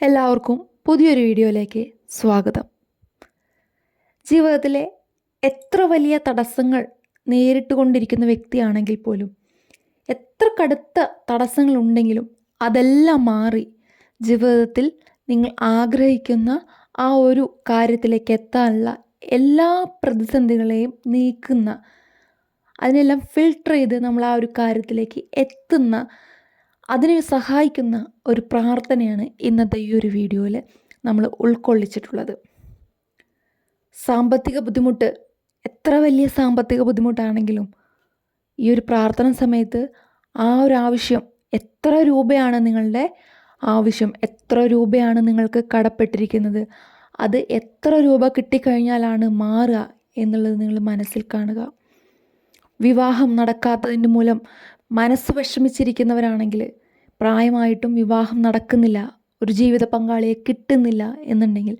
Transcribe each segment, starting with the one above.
എല്ലാവർക്കും പുതിയൊരു വീഡിയോയിലേക്ക് സ്വാഗതം. ജീവിതത്തിലെ എത്ര വലിയ തടസ്സങ്ങൾ നേരിട്ടുകൊണ്ടിരിക്കുന്ന വ്യക്തിയാണെങ്കിൽ പോലും എത്ര കടുത്ത തടസ്സങ്ങൾ ഉണ്ടെങ്കിലും അതെല്ലാം മാറി ജീവിതത്തിൽ നിങ്ങൾ ആഗ്രഹിക്കുന്ന ആ ഒരു കാര്യത്തിലേക്ക് എത്താനുള്ള എല്ലാ പ്രതിസന്ധികളെയും നീക്കുന്ന അതിനെല്ലാം ഫിൽട്ടർ ചെയ്ത് നമ്മൾ ആ ഒരു കാര്യത്തിലേക്ക് എത്തുന്ന അതിനെ സഹായിക്കുന്ന ഒരു പ്രാർത്ഥനയാണ് ഇന്നത്തെ ഈ ഒരു വീഡിയോയിൽ നമ്മൾ ഉൾക്കൊള്ളിച്ചിട്ടുള്ളത്. സാമ്പത്തിക ബുദ്ധിമുട്ട് എത്ര വലിയ സാമ്പത്തിക ബുദ്ധിമുട്ടാണെങ്കിലും ഈ ഒരു പ്രാർത്ഥന സമയത്ത് ആ ഒരു ആവശ്യം എത്ര രൂപയാണ് നിങ്ങളുടെ ആവശ്യം എത്ര രൂപയാണ് നിങ്ങൾക്ക് കടപ്പെട്ടിരിക്കുന്നത് അത് എത്ര രൂപ കിട്ടിക്കഴിഞ്ഞാലാണ് മാറുക എന്നുള്ളത് നിങ്ങൾ മനസ്സിൽ കാണുക. വിവാഹം നടക്കാത്തതിന്റെ മൂലം മനസ്സ് വിഷമിച്ചിരിക്കുന്നവരാണെങ്കിൽ പ്രായമായിട്ടും വിവാഹം നടക്കുന്നില്ല ഒരു ജീവിത പങ്കാളിയെ കിട്ടുന്നില്ല എന്നുണ്ടെങ്കിൽ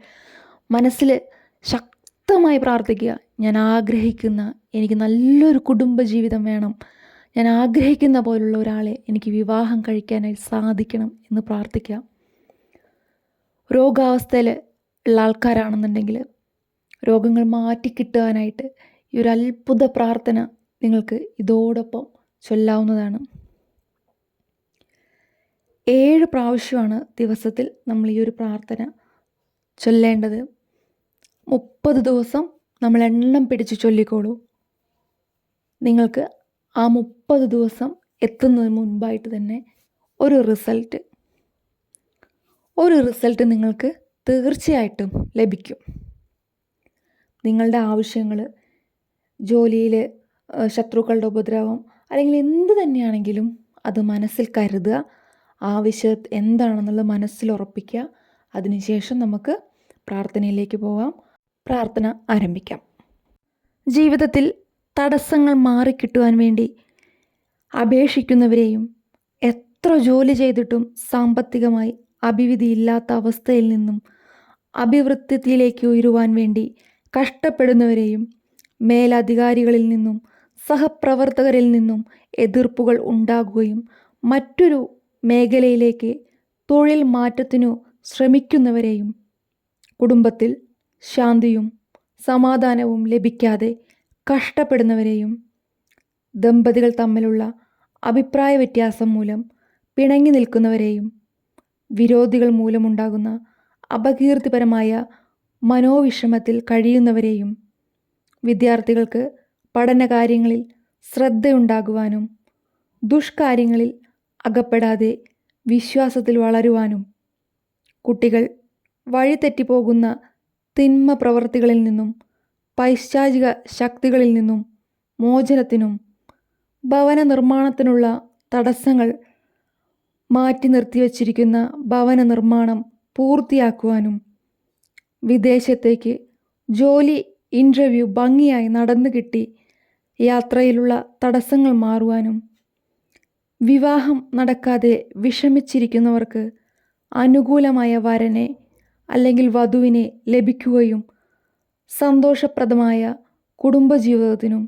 മനസ്സിൽ ശക്തമായി പ്രാർത്ഥിക്കുക. ഞാൻ ആഗ്രഹിക്കുന്ന എനിക്ക് നല്ലൊരു കുടുംബ ജീവിതം വേണം. ഞാൻ ആഗ്രഹിക്കുന്ന പോലുള്ള ഒരാളെ എനിക്ക് വിവാഹം കഴിക്കാനായി സാധിക്കണം എന്ന് പ്രാർത്ഥിക്കാം രോഗാവസ്ഥയിൽ ഉള്ള ആൾക്കാരാണെന്നുണ്ടെങ്കിൽ രോഗങ്ങൾ മാറ്റിക്കിട്ടാനായിട്ട് ഈ ഒരു അത്ഭുത പ്രാർത്ഥന നിങ്ങൾക്ക് ഇതോടൊപ്പം ചൊല്ലാവുന്നതാണ്. ഏഴ് പ്രാവശ്യമാണ് ദിവസത്തിൽ നമ്മൾ ഈ ഒരു പ്രാർത്ഥന ചൊല്ലേണ്ടത്. മുപ്പത് ദിവസം നമ്മൾ എണ്ണം പിടിച്ച് ചൊല്ലിക്കോളൂ. നിങ്ങൾക്ക് ആ മുപ്പത് ദിവസം എത്തുന്നതിന് മുൻപായിട്ട് തന്നെ ഒരു റിസൾട്ട് ഒരു റിസൾട്ട് നിങ്ങൾക്ക് തീർച്ചയായിട്ടും ലഭിക്കും. നിങ്ങളുടെ ആവശ്യങ്ങൾ ജോലിയിൽ ശത്രുക്കളുടെ ഉപദ്രവം അല്ലെങ്കിൽ എന്ത് തന്നെയാണെങ്കിലും അത് മനസ്സിൽ കരുതുക. ആവശ്യം എന്താണെന്നുള്ളത് മനസ്സിലുറപ്പിക്കുക അതിനുശേഷം നമുക്ക് പ്രാർത്ഥനയിലേക്ക് പോകാം പ്രാർത്ഥന ആരംഭിക്കാം. ജീവിതത്തിൽ തടസ്സങ്ങൾ മാറിക്കിട്ടുവാൻ വേണ്ടി അപേക്ഷിക്കുന്നവരെയും എത്ര ജോലി ചെയ്തിട്ടും സാമ്പത്തികമായി അഭിവിധിയില്ലാത്ത അവസ്ഥയിൽ നിന്നും അഭിവൃദ്ധിയിലേക്ക് ഉയരുവാൻ വേണ്ടി കഷ്ടപ്പെടുന്നവരെയും മേലധികാരികളിൽ നിന്നും സഹപ്രവർത്തകരിൽ നിന്നും എതിർപ്പുകൾ ഉണ്ടാകുകയും മറ്റൊരു മേഖലയിലേക്ക് തൊഴിൽ മാറ്റത്തിനു ശ്രമിക്കുന്നവരെയും കുടുംബത്തിൽ ശാന്തിയും സമാധാനവും ലഭിക്കാതെ കഷ്ടപ്പെടുന്നവരെയും ദമ്പതികൾ തമ്മിലുള്ള അഭിപ്രായ വ്യത്യാസം മൂലം പിണങ്ങി നിൽക്കുന്നവരെയും വിരോധികൾ മൂലമുണ്ടാകുന്ന അപകീർത്തിപരമായ മനോവിഷമത്തിൽ കഴിയുന്നവരെയും വിദ്യാർത്ഥികൾക്ക് പഠനകാര്യങ്ങളിൽ ശ്രദ്ധയുണ്ടാകുവാനും ദുഷ്കാര്യങ്ങളിൽ അകപ്പെടാതെ വിശ്വാസത്തിൽ വളരുവാനും കുട്ടികൾ വഴിതെറ്റിപ്പോകുന്ന തിന്മ പ്രവർത്തികളിൽ നിന്നും പൈശാചിക ശക്തികളിൽ നിന്നും മോചനത്തിനും ഭവന നിർമ്മാണത്തിനുള്ള തടസ്സങ്ങൾ മാറ്റി നിർത്തിവച്ചിരിക്കുന്ന ഭവന നിർമ്മാണം പൂർത്തിയാക്കുവാനും വിദേശത്തേക്ക് ജോലി ഇന്റർവ്യൂ ഭംഗിയായി നടന്നു കിട്ടി യാത്രയിലുള്ള തടസ്സങ്ങൾ മാറുവാനും വിവാഹം നടക്കാതെ വിഷമിച്ചിരിക്കുന്നവർക്ക് അനുകൂലമായ വരനെ അല്ലെങ്കിൽ വധുവിനെ ലഭിക്കുകയും സന്തോഷപ്രദമായ കുടുംബജീവിതത്തിനും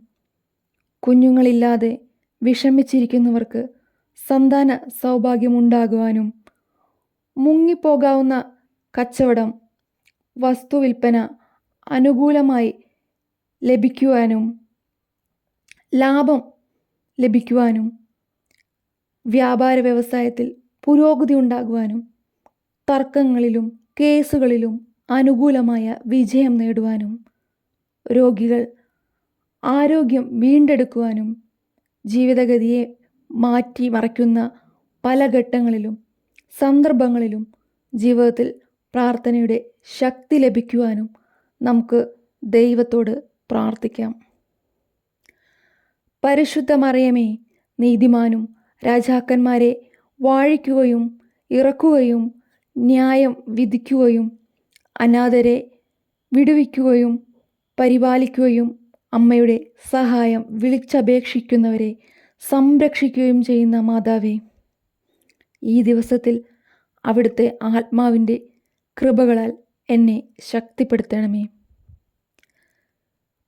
കുഞ്ഞുങ്ങളില്ലാതെ വിഷമിച്ചിരിക്കുന്നവർക്ക് സന്താന സൗഭാഗ്യമുണ്ടാകുവാനും മുങ്ങിപ്പോകാവുന്ന കച്ചവടം വസ്തുവിൽപ്പന അനുകൂലമായി ലഭിക്കുവാനും ലാഭം ലഭിക്കുവാനും വ്യാപാര വ്യവസായത്തിൽ പുരോഗതി ഉണ്ടാകുവാനും തർക്കങ്ങളിലും കേസുകളിലും അനുകൂലമായ വിജയം നേടുവാനും രോഗികൾ ആരോഗ്യം വീണ്ടെടുക്കുവാനും ജീവിതഗതിയെ മാറ്റി മറയ്ക്കുന്ന പല ഘട്ടങ്ങളിലും സന്ദർഭങ്ങളിലും ജീവിതത്തിൽ പ്രാർത്ഥനയുടെ ശക്തി ലഭിക്കുവാനും നമുക്ക് ദൈവത്തോട് പ്രാർത്ഥിക്കാം. പരിശുദ്ധ മറിയമേ നീതിമാനും രാജാക്കന്മാരെ വാഴിക്കുകയും ഇറക്കുകയും ന്യായം വിധിക്കുകയും അനാഥരെ വിടുവിക്കുകയും പരിപാലിക്കുകയും അമ്മയുടെ സഹായം വിളിച്ചപേക്ഷിക്കുന്നവരെ സംരക്ഷിക്കുകയും ചെയ്യുന്ന മാതാവേ ഈ ദിവസത്തിൽ അവിടുത്തെ ആത്മാവിന്റെ കൃപകളാൽ എന്നെ ശക്തിപ്പെടുത്തണമേ.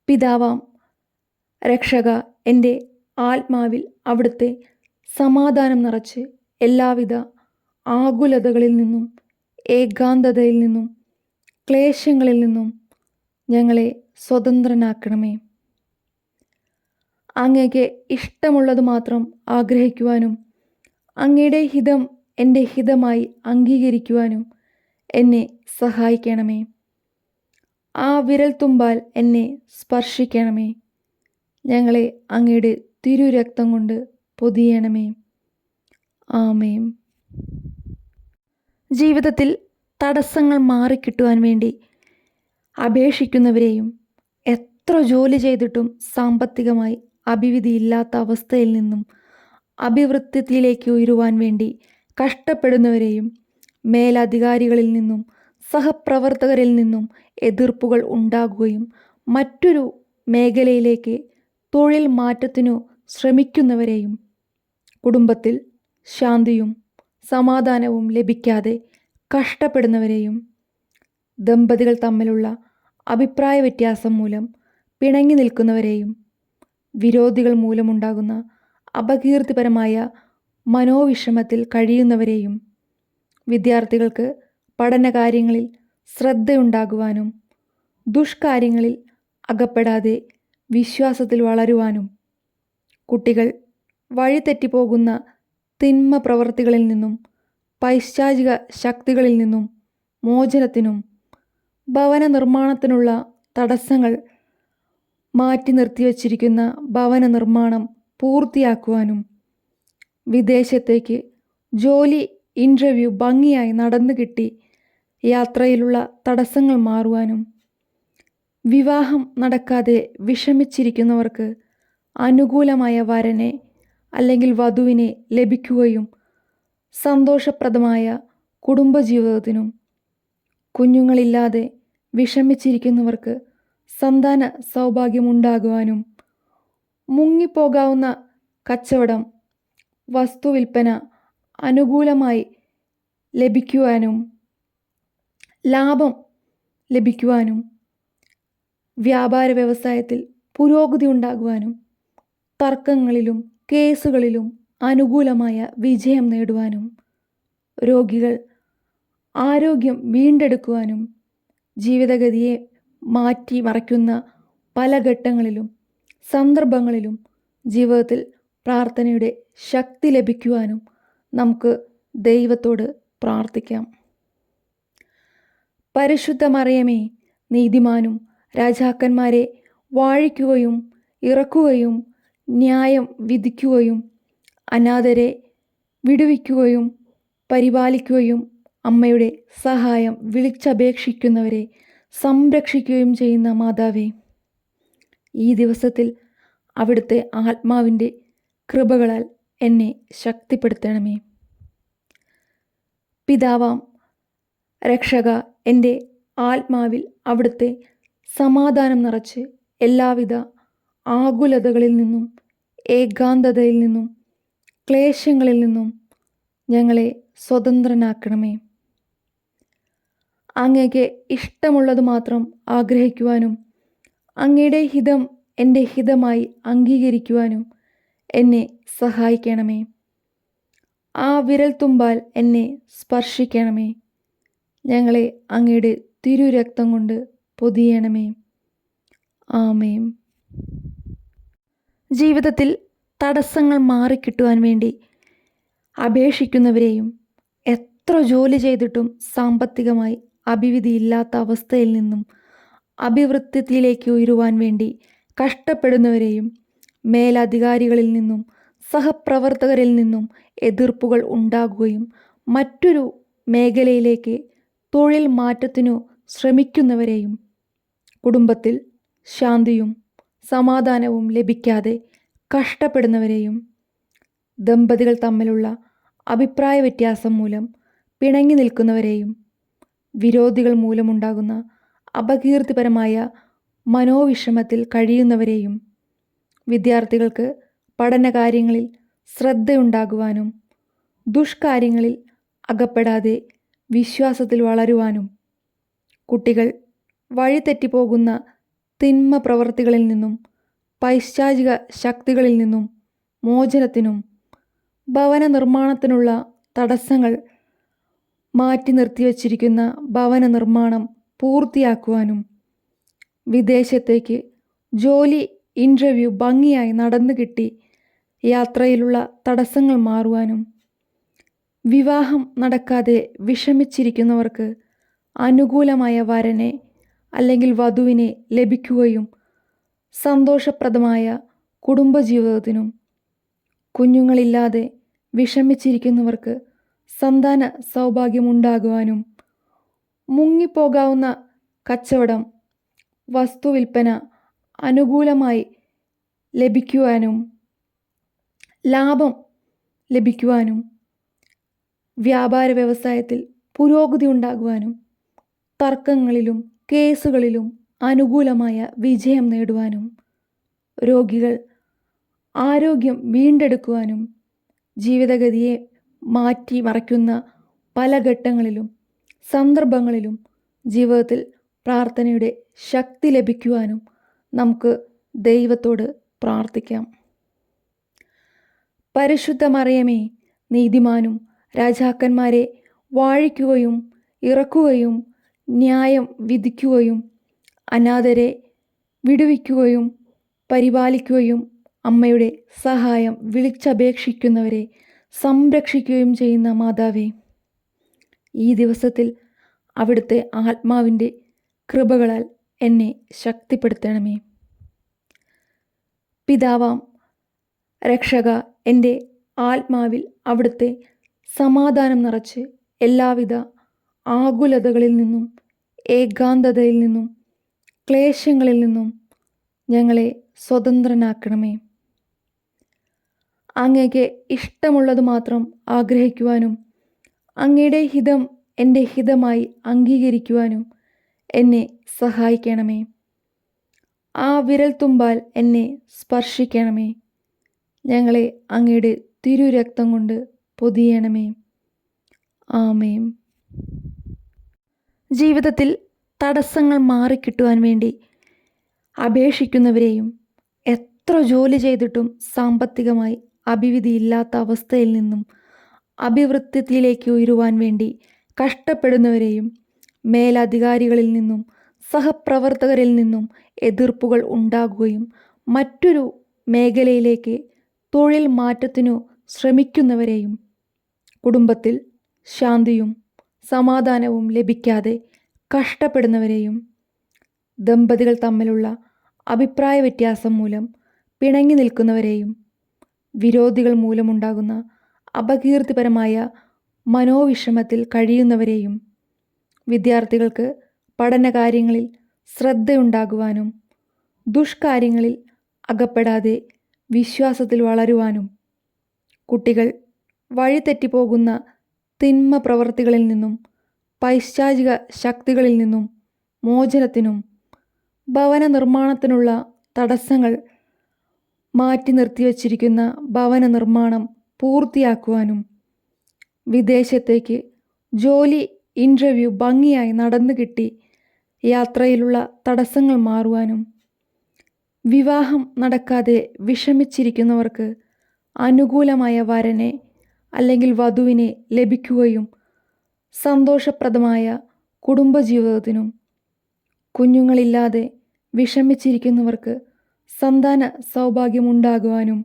പിതാവാം രക്ഷക എന്റെ ആത്മാവിൽ അവിടുത്തെ സമാധാനം നിറച്ച് എല്ലാവിധ ആകുലതകളിൽ നിന്നും ഏകാന്തതയിൽ നിന്നും ക്ലേശങ്ങളിൽ നിന്നും ഞങ്ങളെ സ്വതന്ത്രനാക്കണമേ. അങ്ങേക്ക് ഇഷ്ടമുള്ളത് മാത്രം ആഗ്രഹിക്കുവാനും അങ്ങയുടെ ഹിതം എന്റെ ഹിതമായി അംഗീകരിക്കുവാനും എന്നെ സഹായിക്കണമേ. ആ വിരൽ തുമ്പാൽ എന്നെ സ്പർശിക്കണമേ. ഞങ്ങളെ അങ്ങയുടെ തിരുരക്തം കൊണ്ട് പൊതിയണമേ. ആമേം ജീവിതത്തിൽ തടസ്സങ്ങൾ മാറിക്കിട്ടുവാൻ വേണ്ടി അപേക്ഷിക്കുന്നവരെയും എത്ര ജോലി ചെയ്തിട്ടും സാമ്പത്തികമായി അഭിവിധിയില്ലാത്ത അവസ്ഥയിൽ നിന്നും അഭിവൃദ്ധിയിലേക്ക് ഉയരുവാൻ വേണ്ടി കഷ്ടപ്പെടുന്നവരെയും മേലധികാരികളിൽ നിന്നും സഹപ്രവർത്തകരിൽ നിന്നും എതിർപ്പുകൾ ഉണ്ടാകുകയും മറ്റൊരു മേഖലയിലേക്ക് തൊഴിൽ മാറ്റത്തിനു ശ്രമിക്കുന്നവരെയും കുടുംബത്തിൽ ശാന്തിയും സമാധാനവും ലഭിക്കാതെ കഷ്ടപ്പെടുന്നവരെയും ദമ്പതികൾ തമ്മിലുള്ള അഭിപ്രായ വ്യത്യാസം മൂലം പിണങ്ങി നിൽക്കുന്നവരെയും വിരോധികൾ മൂലമുണ്ടാകുന്ന അപകീർത്തിപരമായ മനോവിഷമത്തിൽ കഴിയുന്നവരെയും വിദ്യാർത്ഥികൾക്ക് പഠനകാര്യങ്ങളിൽ ശ്രദ്ധയുണ്ടാകുവാനും ദുഷ്കാര്യങ്ങളിൽ അകപ്പെടാതെ വിശ്വാസത്തിൽ വളരുവാനും കുട്ടികൾ വഴിതെറ്റിപ്പോകുന്ന തിന്മ പ്രവൃത്തികളിൽ നിന്നും പൈശാചിക ശക്തികളിൽ നിന്നും മോചനത്തിനും ഭവന നിർമ്മാണത്തിനുള്ള തടസ്സങ്ങൾ മാറ്റി നിർത്തിവച്ചിരിക്കുന്ന ഭവന നിർമ്മാണം പൂർത്തിയാക്കുവാനും വിദേശത്തേക്ക് ജോലി ഇന്റർവ്യൂ ഭംഗിയായി നടന്നു കിട്ടി യാത്രയിലുള്ള തടസ്സങ്ങൾ മാറുവാനും വിവാഹം നടക്കാതെ വിഷമിച്ചിരിക്കുന്നവർക്ക് അനുകൂലമായ വരനെ അല്ലെങ്കിൽ വധുവിനെ ലഭിക്കുകയും സന്തോഷപ്രദമായ കുടുംബജീവിതത്തിനും കുഞ്ഞുങ്ങളില്ലാതെ വിഷമിച്ചിരിക്കുന്നവർക്ക് സന്താന സൗഭാഗ്യമുണ്ടാകുവാനും മുങ്ങിപ്പോകാവുന്ന കച്ചവടം വസ്തുവിൽപ്പന അനുകൂലമായി ലഭിക്കുവാനും ലാഭം ലഭിക്കുവാനും വ്യാപാര വ്യവസായത്തിൽ പുരോഗതി ഉണ്ടാകുവാനും തർക്കങ്ങളിലും കേസുകളിലും അനുകൂലമായ വിജയം നേടുവാനും രോഗികൾ ആരോഗ്യം വീണ്ടെടുക്കുവാനും ജീവിതഗതിയെ മാറ്റി മറയ്ക്കുന്ന പല ഘട്ടങ്ങളിലും സന്ദർഭങ്ങളിലും ജീവിതത്തിൽ പ്രാർത്ഥനയുടെ ശക്തി ലഭിക്കുവാനും നമുക്ക് ദൈവത്തോട് പ്രാർത്ഥിക്കാം. പരിശുദ്ധ മറിയമേ നീതിമാനും രാജാക്കന്മാരെ വാഴിക്കുകയും ഇറക്കുകയും ന്യായം വിധിക്കുകയും അനാഥരെ വിടുവിക്കുകയും പരിപാലിക്കുകയും അമ്മയുടെ സഹായം വിളിച്ചപേക്ഷിക്കുന്നവരെ സംരക്ഷിക്കുകയും ചെയ്യുന്ന മാതാവേ ഈ ദിവസത്തിൽ അവിടുത്തെ ആത്മാവിന്റെ കൃപകളാൽ എന്നെ ശക്തിപ്പെടുത്തണമേ. പിതാവാം രക്ഷക എന്റെ ആത്മാവിൽ അവിടുത്തെ സമാധാനം നിറച്ച് എല്ലാവിധ ആകുലതകളിൽ നിന്നും ഏകാന്തതയിൽ നിന്നും ക്ലേശങ്ങളിൽ നിന്നും ഞങ്ങളെ സ്വതന്ത്രനാക്കണമേ. അങ്ങേക്ക് ഇഷ്ടമുള്ളത് മാത്രം ആഗ്രഹിക്കുവാനും അങ്ങയുടെ ഹിതം എന്റെ ഹിതമായി അംഗീകരിക്കുവാനും എന്നെ സഹായിക്കണമേ. ആ വിരൽ തുമ്പാൽ എന്നെ സ്പർശിക്കണമേ. ഞങ്ങളെ അങ്ങയുടെ തിരുരക്തം കൊണ്ട് പൊതിയണമേ. ആമേം ജീവിതത്തിൽ തടസ്സങ്ങൾ മാറിക്കിട്ടുവാൻ വേണ്ടി അപേക്ഷിക്കുന്നവരെയും എത്ര ജോലി ചെയ്തിട്ടും സാമ്പത്തികമായി അഭിവിധിയില്ലാത്ത അവസ്ഥയിൽ നിന്നും അഭിവൃദ്ധിയിലേക്ക് ഉയരുവാൻ വേണ്ടി കഷ്ടപ്പെടുന്നവരെയും മേലധികാരികളിൽ നിന്നും സഹപ്രവർത്തകരിൽ നിന്നും എതിർപ്പുകൾ ഉണ്ടാകുകയും മറ്റൊരു മേഖലയിലേക്ക് തൊഴിൽ മാറ്റത്തിനു ശ്രമിക്കുന്നവരെയും കുടുംബത്തിൽ ശാന്തിയും സമാധാനവും ലഭിക്കാതെ കഷ്ടപ്പെടുന്നവരെയും ദമ്പതികൾ തമ്മിലുള്ള അഭിപ്രായ വ്യത്യാസം മൂലം പിണങ്ങി നിൽക്കുന്നവരെയും വിരോധികൾ മൂലമുണ്ടാകുന്ന അപകീർത്തിപരമായ മനോവിഷമത്തിൽ കഴിയുന്നവരെയും വിദ്യാർത്ഥികൾക്ക് പഠനകാര്യങ്ങളിൽ ശ്രദ്ധയുണ്ടാകുവാനും ദുഷ്കാര്യങ്ങളിൽ അകപ്പെടാതെ വിശ്വാസത്തിൽ വളരുവാനും കുട്ടികൾ വഴിതെറ്റിപ്പോകുന്ന തിന്മ പ്രവൃത്തികളിൽ നിന്നും പൈശാചിക ശക്തികളിൽ നിന്നും മോചനത്തിനും ഭവന നിർമ്മാണത്തിനുള്ള തടസ്സങ്ങൾ മാറ്റി നിർത്തിവച്ചിരിക്കുന്ന ഭവന നിർമ്മാണം പൂർത്തിയാക്കുവാനും വിദേശത്തേക്ക് ജോലി ഇന്റർവ്യൂ ഭംഗിയായി നടന്നു കിട്ടി യാത്രയിലുള്ള തടസ്സങ്ങൾ മാറുവാനും വിവാഹം നടക്കാതെ വിഷമിച്ചിരിക്കുന്നവർക്ക് അനുകൂലമായ വരനെ അല്ലെങ്കിൽ വധുവിനെ ലഭിക്കുകയും സന്തോഷപ്രദമായ കുടുംബജീവിതത്തിനും കുഞ്ഞുങ്ങളില്ലാതെ വിഷമിച്ചിരിക്കുന്നവർക്ക് സന്താന സൗഭാഗ്യമുണ്ടാകുവാനും മുങ്ങിപ്പോകാവുന്ന കച്ചവടം വസ്തുവിൽപ്പന അനുകൂലമായി ലഭിക്കുവാനും ലാഭം ലഭിക്കുവാനും വ്യാപാര വ്യവസായത്തിൽ പുരോഗതി ഉണ്ടാകുവാനും തർക്കങ്ങളിലും കേസുകളിലും അനുകൂലമായ വിജയം നേടുവാനും രോഗികൾ ആരോഗ്യം വീണ്ടെടുക്കുവാനും ജീവിതഗതിയെ മാറ്റിമറിക്കുന്ന പല ഘട്ടങ്ങളിലും സന്ദർഭങ്ങളിലും ജീവിതത്തിൽ പ്രാർത്ഥനയുടെ ശക്തി ലഭിക്കുവാനും നമുക്ക് ദൈവത്തോട് പ്രാർത്ഥിക്കാം. പരിശുദ്ധ മറിയമേ നീതിമാനും രാജാക്കന്മാരെ വാഴിക്കുകയും ഇറക്കുകയും ന്യായം വിധിക്കുകയും അനാഥരെ വിടുവിക്കുകയും പരിപാലിക്കുകയും അമ്മയുടെ സഹായം വിളിച്ചപേക്ഷിക്കുന്നവരെ സംരക്ഷിക്കുകയും ചെയ്യുന്ന മാതാവേ ഈ ദിവസത്തിൽ അവിടുത്തെ ആത്മാവിന്റെ കൃപകളാൽ എന്നെ ശക്തിപ്പെടുത്തണമേ. പിതാവാം രക്ഷക എന്റെ ആത്മാവിൽ അവിടുത്തെ സമാധാനം നിറച്ച് എല്ലാവിധ ആകുലതകളിൽ നിന്നും ഏകാന്തതയിൽ നിന്നും ക്ലേശങ്ങളിൽ നിന്നും ഞങ്ങളെ സ്വതന്ത്രനാക്കണമേ. അങ്ങേക്ക് ഇഷ്ടമുള്ളത് മാത്രം ആഗ്രഹിക്കുവാനും അങ്ങയുടെ ഹിതം എന്റെ ഹിതമായി അംഗീകരിക്കുവാനും എന്നെ സഹായിക്കണമേ. ആ വിരൽ തുമ്പാൽ എന്നെ സ്പർശിക്കണമേ. ഞങ്ങളെ അങ്ങയുടെ തിരുരക്തം കൊണ്ട് പൊതിയണമേ. ആമേം ജീവിതത്തിൽ തടസ്സങ്ങൾ മാറിക്കിട്ടുവാൻ വേണ്ടി അപേക്ഷിക്കുന്നവരെയും എത്ര ജോലി ചെയ്തിട്ടും സാമ്പത്തികമായി അഭിവിധിയില്ലാത്ത അവസ്ഥയിൽ നിന്നും അഭിവൃദ്ധിയിലേക്ക് ഉയരുവാൻ വേണ്ടി കഷ്ടപ്പെടുന്നവരെയും മേലധികാരികളിൽ നിന്നും സഹപ്രവർത്തകരിൽ നിന്നും എതിർപ്പുകൾ ഉണ്ടാകുകയും മറ്റൊരു മേഖലയിലേക്ക് തൊഴിൽ മാറ്റത്തിനു ശ്രമിക്കുന്നവരെയും കുടുംബത്തിൽ ശാന്തിയും സമാധാനവും ലഭിക്കാതെ കഷ്ടപ്പെടുന്നവരെയും ദമ്പതികൾ തമ്മിലുള്ള അഭിപ്രായ വ്യത്യാസം മൂലം പിണങ്ങി നിൽക്കുന്നവരെയും വിരോധികൾ മൂലമുണ്ടാകുന്ന അപകീർത്തിപരമായ മനോവിഷമത്തിൽ കഴിയുന്നവരെയും വിദ്യാർത്ഥികൾക്ക് പഠനകാര്യങ്ങളിൽ ശ്രദ്ധയുണ്ടാകുവാനും ദുഷ്കാര്യങ്ങളിൽ അകപ്പെടാതെ വിശ്വാസത്തിൽ വളരുവാനും കുട്ടികൾ വഴിതെറ്റിപ്പോകുന്ന തിന്മ പ്രവൃത്തികളിൽ നിന്നും പൈശാചിക ശക്തികളിൽ നിന്നും മോചനത്തിനും ഭവന നിർമ്മാണത്തിനുള്ള തടസ്സങ്ങൾ മാറ്റി നിർത്തിവച്ചിരിക്കുന്ന ഭവന നിർമ്മാണം പൂർത്തിയാക്കുവാനും വിദേശത്തേക്ക് ജോലി ഇന്റർവ്യൂ ഭംഗിയായി നടന്നു കിട്ടി യാത്രയിലുള്ള തടസ്സങ്ങൾ മാറുവാനും വിവാഹം നടക്കാതെ വിഷമിച്ചിരിക്കുന്നവർക്ക് അനുകൂലമായ വരനെ അല്ലെങ്കിൽ വധുവിനെ ലഭിക്കുകയും സന്തോഷപ്രദമായ കുടുംബജീവിതത്തിനും കുഞ്ഞുങ്ങളില്ലാതെ വിഷമിച്ചിരിക്കുന്നവർക്ക് സന്താന സൗഭാഗ്യമുണ്ടാകുവാനും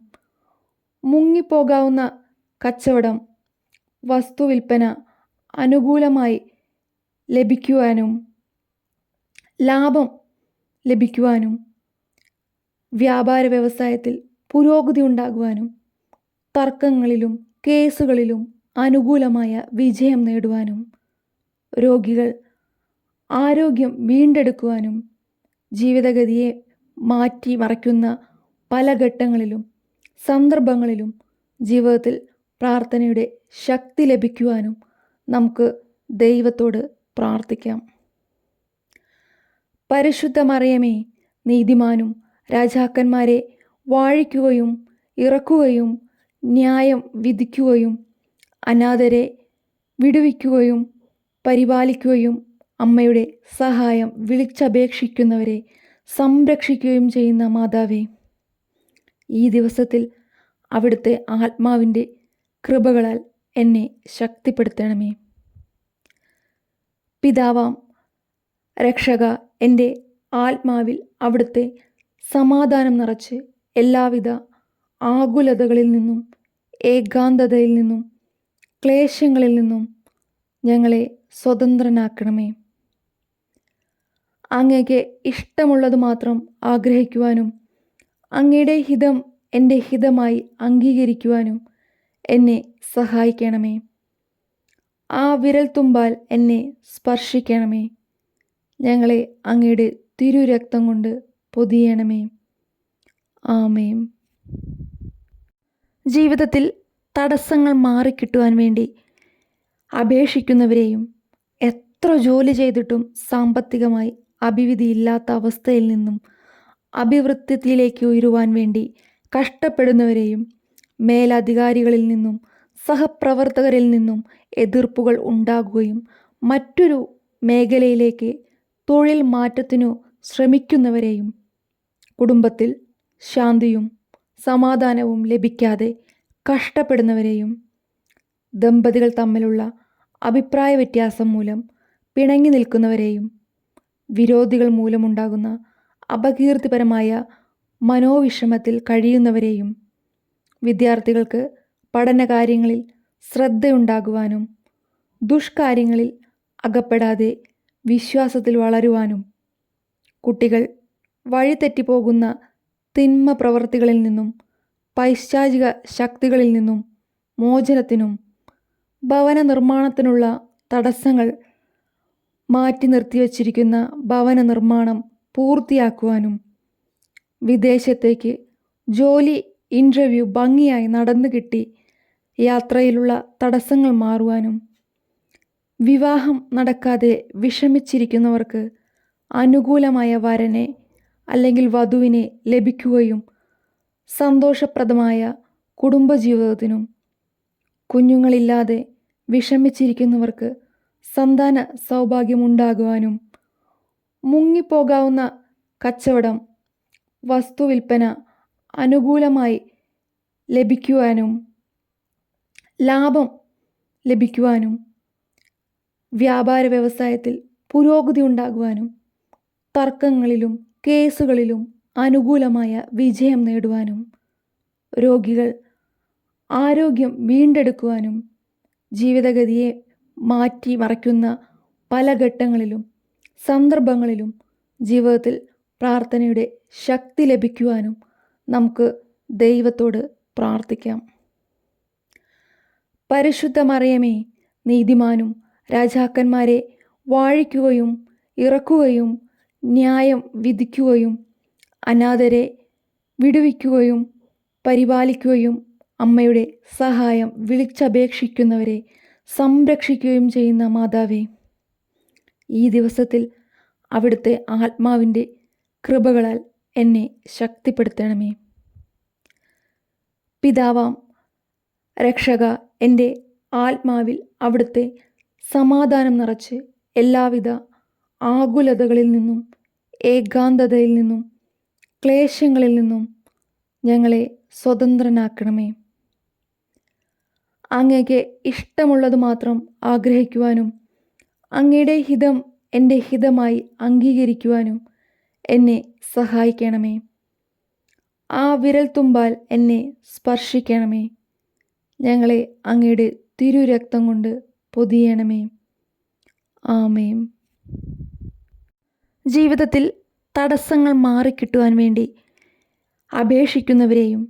മുങ്ങിപ്പോകാവുന്ന കച്ചവടം വസ്തുവിൽപ്പന അനുകൂലമായി ലഭിക്കുവാനും ലാഭം ലഭിക്കുവാനും വ്യാപാര വ്യവസായത്തിൽ പുരോഗതി ഉണ്ടാകുവാനും തർക്കങ്ങളിലും കേസുകളിലും അനുകൂലമായ വിജയം നേടുവാനും രോഗികൾ ആരോഗ്യം വീണ്ടെടുക്കുവാനും ജീവിതഗതിയെ മാറ്റിമറിക്കുന്ന പല ഘട്ടങ്ങളിലും സന്ദർഭങ്ങളിലും ജീവിതത്തിൽ പ്രാർത്ഥനയുടെ ശക്തി ലഭിക്കുവാനും നമുക്ക് ദൈവത്തോട് പ്രാർത്ഥിക്കാം. പരിശുദ്ധ മറിയമേ നീതിമാനും രാജാക്കന്മാരെ വാഴിക്കുകയും ഇറക്കുകയും ന്യായം വിധിക്കുകയും അനാഥരെ വിടുവിക്കുകയും പരിപാലിക്കുകയും അമ്മയുടെ സഹായം വിളിച്ചപേക്ഷിക്കുന്നവരെ സംരക്ഷിക്കുകയും ചെയ്യുന്ന മാതാവേ ഈ ദിവസത്തിൽ അവിടുത്തെ ആത്മാവിന്റെ കൃപകളാൽ എന്നെ ശക്തിപ്പെടുത്തണമേ. പിതാവാം രക്ഷക എന്റെ ആത്മാവിൽ അവിടുത്തെ സമാധാനം നിറച്ച് എല്ലാവിധ ആകുലതകളിൽ നിന്നും ഏകാന്തതയിൽ നിന്നും ക്ലേശങ്ങളിൽ നിന്നും ഞങ്ങളെ സ്വതന്ത്രനാക്കണമേ. അങ്ങയ്ക്ക് ഇഷ്ടമുള്ളത് മാത്രം ആഗ്രഹിക്കുവാനും അങ്ങയുടെ ഹിതം എന്റെ ഹിതമായി അംഗീകരിക്കുവാനും എന്നെ സഹായിക്കണമേ. ആ വിരൽ തുമ്പാൽ എന്നെ സ്പർശിക്കണമേ. ഞങ്ങളെ അങ്ങയുടെ തിരുരക്തം കൊണ്ട് പൊതിയണമേ. ആമേം ജീവിതത്തിൽ തടസ്സങ്ങൾ മാറിക്കിട്ടുവാൻ വേണ്ടി അപേക്ഷിക്കുന്നവരെയും എത്ര ജോലി ചെയ്തിട്ടും സാമ്പത്തികമായി അഭിവിധിയില്ലാത്ത അവസ്ഥയിൽ നിന്നും അഭിവൃദ്ധിയിലേക്ക് ഉയരുവാൻ വേണ്ടി കഷ്ടപ്പെടുന്നവരെയും മേലധികാരികളിൽ നിന്നും സഹപ്രവർത്തകരിൽ നിന്നും എതിർപ്പുകൾ ഉണ്ടാകുകയും മറ്റൊരു മേഖലയിലേക്ക് തൊഴിൽ മാറ്റത്തിനു ശ്രമിക്കുന്നവരെയും കുടുംബത്തിൽ ശാന്തിയും സമാധാനവും ലഭിക്കാതെ കഷ്ടപ്പെടുന്നവരെയും ദമ്പതികൾ തമ്മിലുള്ള അഭിപ്രായ വ്യത്യാസം മൂലം പിണങ്ങി നിൽക്കുന്നവരെയും വിരോധികൾ മൂലമുണ്ടാകുന്ന അപകീർത്തിപരമായ മനോവിഷമത്തിൽ കഴിയുന്നവരെയും വിദ്യാർത്ഥികൾക്ക് പഠനകാര്യങ്ങളിൽ ശ്രദ്ധയുണ്ടാകുവാനും ദുഷ്കാര്യങ്ങളിൽ അകപ്പെടാതെ വിശ്വാസത്തിൽ വളരുവാനും കുട്ടികൾ വഴിതെറ്റിപ്പോകുന്ന തിന്മ പ്രവൃത്തികളിൽ നിന്നും പൈശാചിക ശക്തികളിൽ നിന്നും മോചനത്തിനും ഭവന നിർമ്മാണത്തിനുള്ള തടസ്സങ്ങൾ മാറ്റി നിർത്തിവച്ചിരിക്കുന്ന ഭവന നിർമ്മാണം പൂർത്തിയാക്കുവാനും വിദേശത്തേക്ക് ജോലി ഇന്റർവ്യൂ ഭംഗിയായി നടന്നു കിട്ടി യാത്രയിലുള്ള തടസ്സങ്ങൾ മാറുവാനും വിവാഹം നടക്കാതെ വിഷമിച്ചിരിക്കുന്നവർക്ക് അനുകൂലമായ വരനെ അല്ലെങ്കിൽ വധുവിനെ ലഭിക്കുകയും സന്തോഷപ്രദമായ കുടുംബജീവിതത്തിനും കുഞ്ഞുങ്ങളില്ലാതെ വിഷമിച്ചിരിക്കുന്നവർക്ക് സന്താന സൗഭാഗ്യമുണ്ടാകുവാനും മുങ്ങിപ്പോകാവുന്ന കച്ചവടം വസ്തുവിൽപ്പന അനുകൂലമായി ലഭിക്കുവാനും ലാഭം ലഭിക്കുവാനും വ്യാപാര വ്യവസായത്തിൽ പുരോഗതി ഉണ്ടാകുവാനും തർക്കങ്ങളിലും കേസുകളിലും അനുകൂലമായ വിജയം നേടുവാനും രോഗികൾ ആരോഗ്യം വീണ്ടെടുക്കുവാനും ജീവിതഗതിയെ മാറ്റിമറിക്കുന്ന പല ഘട്ടങ്ങളിലും സന്ദർഭങ്ങളിലും ജീവിതത്തിൽ പ്രാർത്ഥനയുടെ ശക്തി ലഭിക്കുവാനും നമുക്ക് ദൈവത്തോട് പ്രാർത്ഥിക്കാം. പരിശുദ്ധ മറിയമേ നീതിമാനും രാജാക്കന്മാരെ വാഴിക്കുകയും ഇറക്കുകയും ന്യായം വിധിക്കുകയും അനാഥരെ വിടുവിക്കുകയും പരിപാലിക്കുകയും അമ്മയുടെ സഹായം വിളിച്ചപേക്ഷിക്കുന്നവരെ സംരക്ഷിക്കുകയും ചെയ്യുന്ന മാതാവേ ഈ ദിവസത്തിൽ അവിടുത്തെ ആത്മാവിന്റെ കൃപകളാൽ എന്നെ ശക്തിപ്പെടുത്തണമേ. പിതാവാം രക്ഷക എന്റെ ആത്മാവിൽ അവിടുത്തെ സമാധാനം നിറച്ച് എല്ലാവിധ ആകുലതകളിൽ നിന്നും ഏകാന്തതയിൽ നിന്നും ക്ലേശങ്ങളിൽ നിന്നും ഞങ്ങളെ സ്വതന്ത്രനാക്കണമേ. അങ്ങയ്ക്ക് ഇഷ്ടമുള്ളത് മാത്രം ആഗ്രഹിക്കുവാനും അങ്ങയുടെ ഹിതം എന്റെ ഹിതമായി അംഗീകരിക്കുവാനും എന്നെ സഹായിക്കണമേ. ആ വിരൽ തുമ്പാൽ എന്നെ സ്പർശിക്കണമേ. ഞങ്ങളെ അങ്ങയുടെ തിരുരക്തം കൊണ്ട് പൊതിയണമേ. ആമേം ജീവിതത്തിൽ തടസ്സങ്ങൾ മാറിക്കിട്ടുവാൻ വേണ്ടി അപേക്ഷിക്കുന്നവരെയും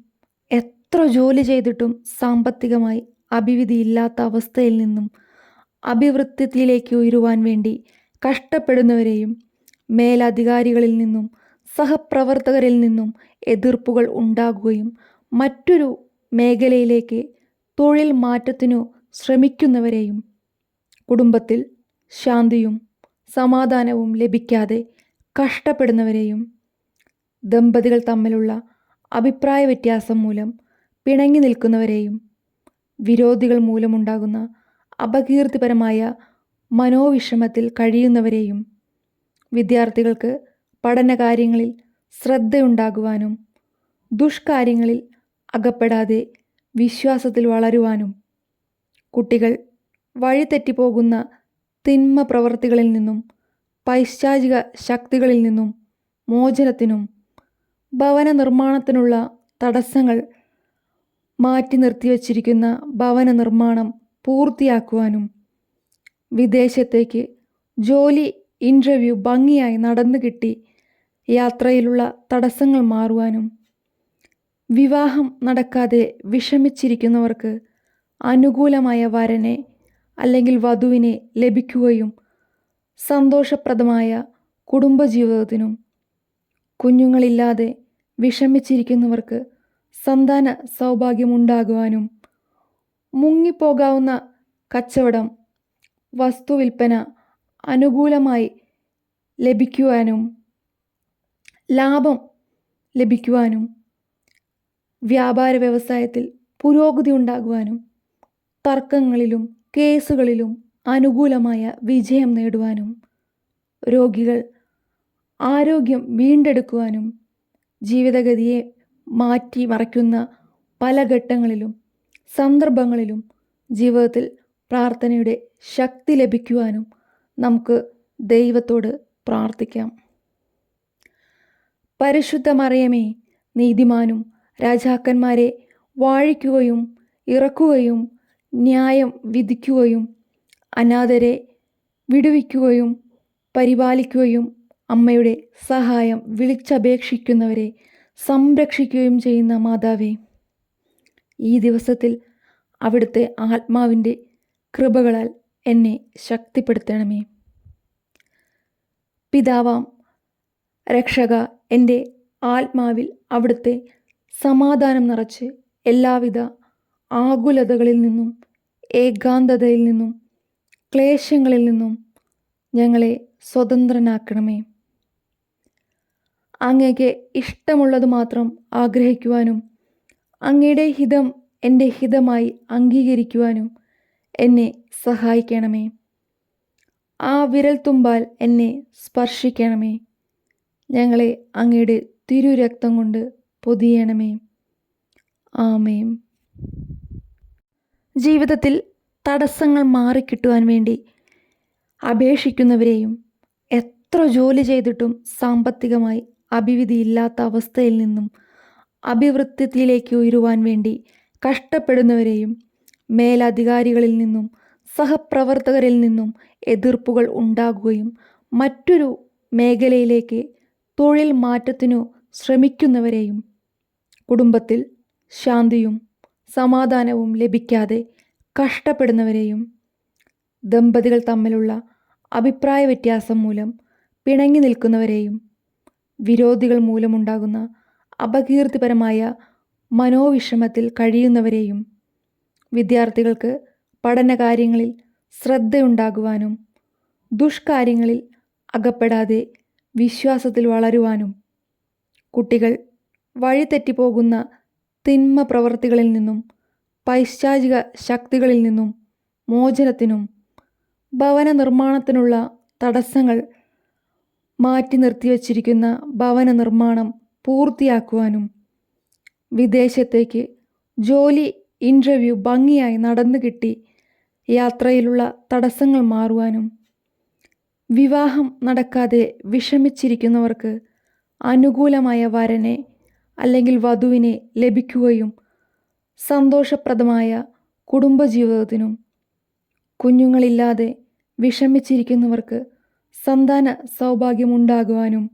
എത്ര ജോലി ചെയ്തിട്ടും സാമ്പത്തികമായി അഭിവിധിയില്ലാത്ത അവസ്ഥയിൽ നിന്നും അഭിവൃദ്ധിയിലേക്ക് ഉയരുവാൻ വേണ്ടി കഷ്ടപ്പെടുന്നവരെയും മേലധികാരികളിൽ നിന്നും സഹപ്രവർത്തകരിൽ നിന്നും എതിർപ്പുകൾ ഉണ്ടാകുകയും മറ്റൊരു മേഖലയിലേക്ക് തൊഴിൽ മാറ്റത്തിനു ശ്രമിക്കുന്നവരെയും കുടുംബത്തിൽ ശാന്തിയും സമാധാനവും ലഭിക്കാതെ കഷ്ടപ്പെടുന്നവരെയും ദമ്പതികൾ തമ്മിലുള്ള അഭിപ്രായ വ്യത്യാസം മൂലം പിണങ്ങി നിൽക്കുന്നവരെയും വിരോധികൾ മൂലമുണ്ടാകുന്ന അപകീർത്തിപരമായ മനോവിഷമത്തിൽ കഴിയുന്നവരെയും വിദ്യാർത്ഥികൾക്ക് പഠനകാര്യങ്ങളിൽ ശ്രദ്ധയുണ്ടാകുവാനും ദുഷ്കാര്യങ്ങളിൽ അകപ്പെടാതെ വിശ്വാസത്തിൽ വളരുവാനും കുട്ടികൾ വഴിതെറ്റിപ്പോകുന്ന തിന്മ പ്രവർത്തികളിൽ നിന്നും പൈശാചിക ശക്തികളിൽ നിന്നും മോചനത്തിനും ഭവന നിർമ്മാണത്തിനുള്ള തടസ്സങ്ങൾ മാറ്റി നിർത്തിവച്ചിരിക്കുന്ന ഭവന നിർമ്മാണം പൂർത്തിയാക്കുവാനും വിദേശത്തേക്ക് ജോലി ഇന്റർവ്യൂ ഭംഗിയായി നടന്നു കിട്ടി യാത്രയിലുള്ള തടസ്സങ്ങൾ മാറുവാനും വിവാഹം നടക്കാതെ വിഷമിച്ചിരിക്കുന്നവർക്ക് അനുകൂലമായ വരനെ അല്ലെങ്കിൽ വധുവിനെ ലഭിക്കുകയും സന്തോഷപ്രദമായ കുടുംബജീവിതത്തിനും കുഞ്ഞുങ്ങളില്ലാതെ വിഷമിച്ചിരിക്കുന്നവർക്ക് സന്താന സൗഭാഗ്യമുണ്ടാകുവാനും മുങ്ങിപ്പോകാവുന്ന കച്ചവടം വസ്തുവിൽപ്പന അനുകൂലമായി ലഭിക്കുവാനും ലാഭം ലഭിക്കുവാനും വ്യാപാര വ്യവസായത്തിൽ പുരോഗതി ഉണ്ടാകുവാനും തർക്കങ്ങളിലും കേസുകളിലും അനുകൂലമായ വിജയം നേടുവാനും രോഗികൾ ആരോഗ്യം വീണ്ടെടുക്കുവാനും ജീവിതഗതിയെ മാറ്റി മറയ്ക്കുന്ന പല ഘട്ടങ്ങളിലും സന്ദർഭങ്ങളിലും ജീവിതത്തിൽ പ്രാർത്ഥനയുടെ ശക്തി ലഭിക്കുവാനും നമുക്ക് ദൈവത്തോട് പ്രാർത്ഥിക്കാം. പരിശുദ്ധ മറിയമേ നീതിമാനും രാജാക്കന്മാരെ വാഴിക്കുകയും ഇറക്കുകയും ന്യായം വിധിക്കുകയും അനാഥരെ വിടുവിക്കുകയും പരിപാലിക്കുകയും അമ്മയുടെ സഹായം വിളിച്ചപേക്ഷിക്കുന്നവരെ സംരക്ഷിക്കുകയും ചെയ്യുന്ന മാതാവേ ഈ ദിവസത്തിൽ അവിടുത്തെ ആത്മാവിന്റെ കൃപകളാൽ എന്നെ ശക്തിപ്പെടുത്തണമേ. പിതാവാം രക്ഷക എന്റെ ആത്മാവിൽ അവിടുത്തെ സമാധാനം നിറച്ച് എല്ലാവിധ ആകുലതകളിൽ നിന്നും ഏകാന്തതയിൽ നിന്നും ക്ലേശങ്ങളിൽ നിന്നും ഞങ്ങളെ സ്വതന്ത്രനാക്കണമേ. അങ്ങേക്ക് ഇഷ്ടമുള്ളത് മാത്രം ആഗ്രഹിക്കുവാനും അങ്ങയുടെ ഹിതം എന്റെ ഹിതമായി അംഗീകരിക്കുവാനും എന്നെ സഹായിക്കണമേ. ആ വിരൽ തുമ്പാൽ എന്നെ സ്പർശിക്കണമേ. ഞങ്ങളെ അങ്ങയുടെ തിരുരക്തം കൊണ്ട് പൊതിയണമേ. ആമേം ജീവിതത്തിൽ തടസ്സങ്ങൾ മാറിക്കിട്ടുവാൻ വേണ്ടി അപേക്ഷിക്കുന്നവരെയും എത്ര ജോലി ചെയ്തിട്ടും സാമ്പത്തികമായി അഭിവിധിയില്ലാത്ത അവസ്ഥയിൽ നിന്നും അഭിവൃദ്ധിയിലേക്ക് ഉയരുവാൻ വേണ്ടി കഷ്ടപ്പെടുന്നവരെയും മേലധികാരികളിൽ നിന്നും സഹപ്രവർത്തകരിൽ നിന്നും എതിർപ്പുകൾ ഉണ്ടാകുകയും മറ്റൊരു മേഖലയിലേക്ക് തൊഴിൽ മാറ്റത്തിനു ശ്രമിക്കുന്നവരെയും കുടുംബത്തിൽ ശാന്തിയും സമാധാനവും ലഭിക്കാതെ കഷ്ടപ്പെടുന്നവരെയും ദമ്പതികൾ തമ്മിലുള്ള അഭിപ്രായ വ്യത്യാസം മൂലം പിണങ്ങി നിൽക്കുന്നവരെയും വിരോധികൾ മൂലമുണ്ടാകുന്ന അപകീർത്തിപരമായ മനോവിഷമത്തിൽ കഴിയുന്നവരെയും വിദ്യാർത്ഥികൾക്ക് പഠനകാര്യങ്ങളിൽ ശ്രദ്ധയുണ്ടാകുവാനും ദുഷ്കാര്യങ്ങളിൽ അകപ്പെടാതെ വിശ്വാസത്തിൽ വളരുവാനും കുട്ടികൾ വഴിതെറ്റിപ്പോകുന്ന തിന്മ പ്രവൃത്തികളിൽ നിന്നും പൈശാചിക ശക്തികളിൽ നിന്നും മോചനത്തിനും ഭവന നിർമ്മാണത്തിനുള്ള തടസ്സങ്ങൾ മാറ്റി നിർത്തിവച്ചിരിക്കുന്ന ഭവന നിർമ്മാണം പൂർത്തിയാക്കുവാനും വിദേശത്തേക്ക് ജോലി ഇന്റർവ്യൂ ഭംഗിയായി നടന്നു കിട്ടി യാത്രയിലുള്ള തടസ്സങ്ങൾ മാറുവാനും വിവാഹം നടക്കാതെ വിഷമിച്ചിരിക്കുന്നവർക്ക് അനുകൂലമായ വരനെ അല്ലെങ്കിൽ വധുവിനെ ലഭിക്കുകയും സന്തോഷപ്രദമായ കുടുംബജീവിതത്തിനും കുഞ്ഞുങ്ങളില്ലാതെ വിഷമിച്ചിരിക്കുന്നവർക്ക് സന്താന സൗഭാഗ്യമുണ്ടാകുവാനും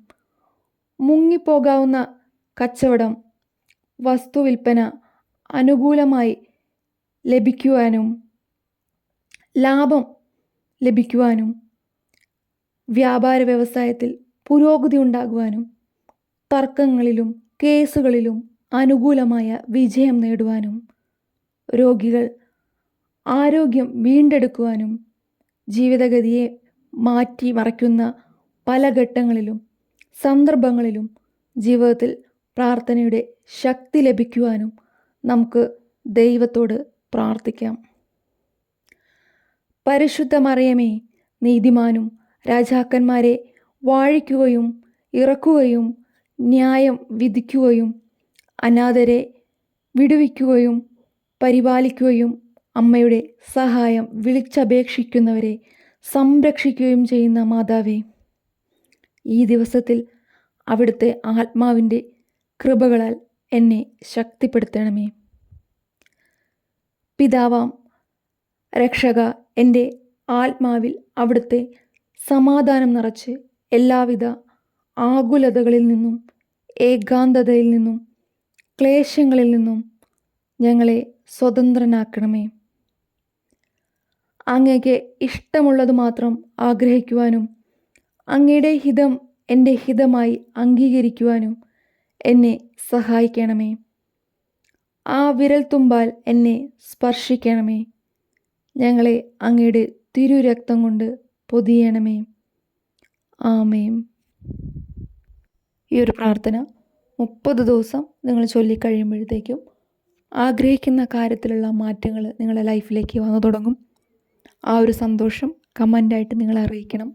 മുങ്ങിപ്പോകാവുന്ന കച്ചവടം വസ്തുവിൽപ്പന അനുകൂലമായി ലഭിക്കുവാനും ലാഭം ലഭിക്കുവാനും വ്യാപാര വ്യവസായത്തിൽ പുരോഗതി ഉണ്ടാകുവാനും തർക്കങ്ങളിലും കേസുകളിലും അനുകൂലമായ വിജയം നേടുവാനും രോഗികൾ ആരോഗ്യം വീണ്ടെടുക്കുവാനും ജീവിതഗതിയെ മാറ്റിമറിക്കുന്ന പല ഘട്ടങ്ങളിലും സന്ദർഭങ്ങളിലും ജീവിതത്തിൽ പ്രാർത്ഥനയുടെ ശക്തി ലഭിക്കുവാനും നമുക്ക് ദൈവത്തോട് പ്രാർത്ഥിക്കാം. പരിശുദ്ധ മറിയമേ നീതിമാനും രാജാക്കന്മാരെ വാഴിക്കുകയും ഇറക്കുകയും ന്യായം വിധിക്കുകയും അനാഥരെ വിടുവിക്കുകയും പരിപാലിക്കുകയും അമ്മയുടെ സഹായം വിളിച്ചപേക്ഷിക്കുന്നവരെ സംരക്ഷിക്കുകയും ചെയ്യുന്ന മാതാവേ ഈ ദിവസത്തിൽ അവിടുത്തെ ആത്മാവിന്റെ കൃപകളാൽ എന്നെ ശക്തിപ്പെടുത്തണമേ. പിതാവാം രക്ഷക എന്റെ ആത്മാവിൽ അവിടുത്തെ സമാധാനം നിറച്ച് എല്ലാവിധ ആകുലതകളിൽ നിന്നും ഏകാന്തതയിൽ നിന്നും ക്ലേശങ്ങളിൽ നിന്നും ഞങ്ങളെ സ്വതന്ത്രനാക്കണമേ. അങ്ങേക്ക് ഇഷ്ടമുള്ളത് മാത്രം ആഗ്രഹിക്കുവാനും അങ്ങയുടെ ഹിതം എന്റെ ഹിതമായി അംഗീകരിക്കുവാനും എന്നെ സഹായിക്കണമേ. ആ വിരൽ തുമ്പാൽ എന്നെ സ്പർശിക്കണമേ. ഞങ്ങളെ അങ്ങയുടെ തിരുരക്തം കൊണ്ട് പൊതിയണമേ. ആമേം ഈ ഒരു പ്രാർത്ഥന മുപ്പത് ദിവസം നിങ്ങൾ ചൊല്ലിക്കഴിയുമ്പോഴത്തേക്കും ആഗ്രഹിക്കുന്ന കാര്യത്തിലുള്ള മാറ്റങ്ങൾ നിങ്ങളുടെ ലൈഫിലേക്ക് വന്നു തുടങ്ങും. ആ ഒരു സന്തോഷം കമന്റായിട്ട് നിങ്ങൾ അറിയിക്കണം.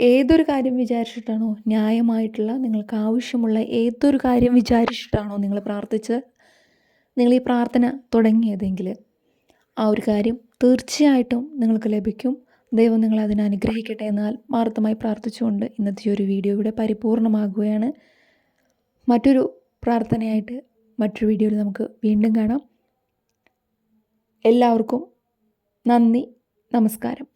ഏതൊരു കാര്യം വിചാരിച്ചിട്ടാണോ ന്യായമായിട്ടുള്ള നിങ്ങൾക്ക് ആവശ്യമുള്ള ഏതൊരു കാര്യം വിചാരിച്ചിട്ടാണോ നിങ്ങൾ പ്രാർത്ഥിച്ച് നിങ്ങൾ ഈ പ്രാർത്ഥന തുടങ്ങിയതെങ്കിൽ ആ ഒരു കാര്യം തീർച്ചയായിട്ടും നിങ്ങൾക്ക് ലഭിക്കും. ദൈവം നിങ്ങൾ അതിനെ അനുഗ്രഹിക്കട്ടെ എന്ന് ആത്മാർത്ഥമായി പ്രാർത്ഥിച്ചുകൊണ്ട് ഇന്നത്തെ ഒരു വീഡിയോ ഇവിടെ പരിപൂർണമാകുകയാണ്. മറ്റൊരു പ്രാർത്ഥനയായിട്ട് മറ്റൊരു വീഡിയോയിൽ നമുക്ക് വീണ്ടും കാണാം. എല്ലാവർക്കും നന്ദി നമസ്കാരം.